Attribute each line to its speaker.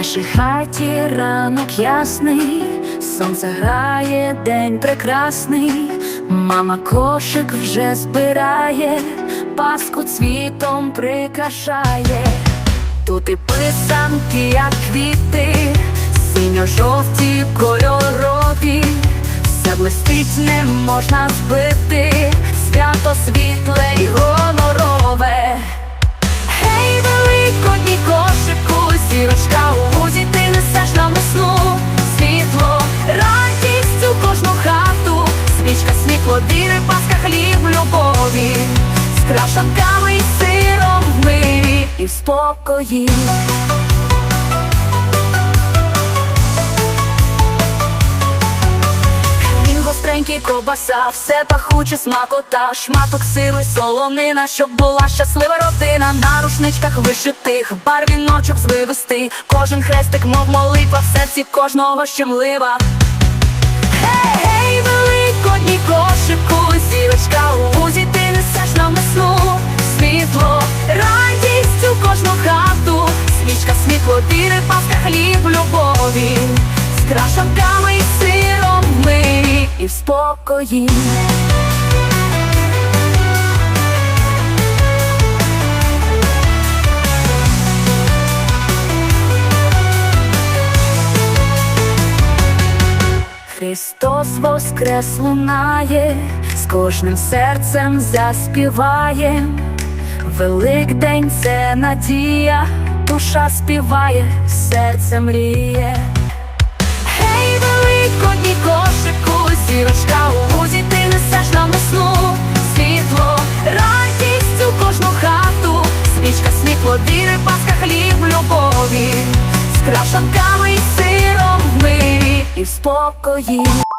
Speaker 1: нашій хаті ранок ясний, сонце грає, день прекрасний, мама кошик вже збирає, паску цвітом прикрашає. Тут і писанки, як квіти, синьо-жовті кольорові, все блистить, не можна збити, віри, паска, хліб, любові, з крашанками і сиром в мирі і в спокої. Він гостренький ковбаса, все пахуче смакота, шматок сили, солонина, щоб була щаслива родина, на рушничках вишитих, барвіночок звивести, кожен хрестик, мов молитва, в серці кожного щемлива. Гей, гей, світло, паска, хліб, любові, з крашанками і сиром мирі і в спокої. Христос воскрес лунає, з кожним серцем заспіває. Великдень це надія, душа співає, серце мріє. Гей, великодній кошику, зірочка у вузі, ти несеш нам весну Світло, радість у кожну хату, свічка, світло, віри, паска, хліб, любові, з крашанками і сиром в мирі і в спокої.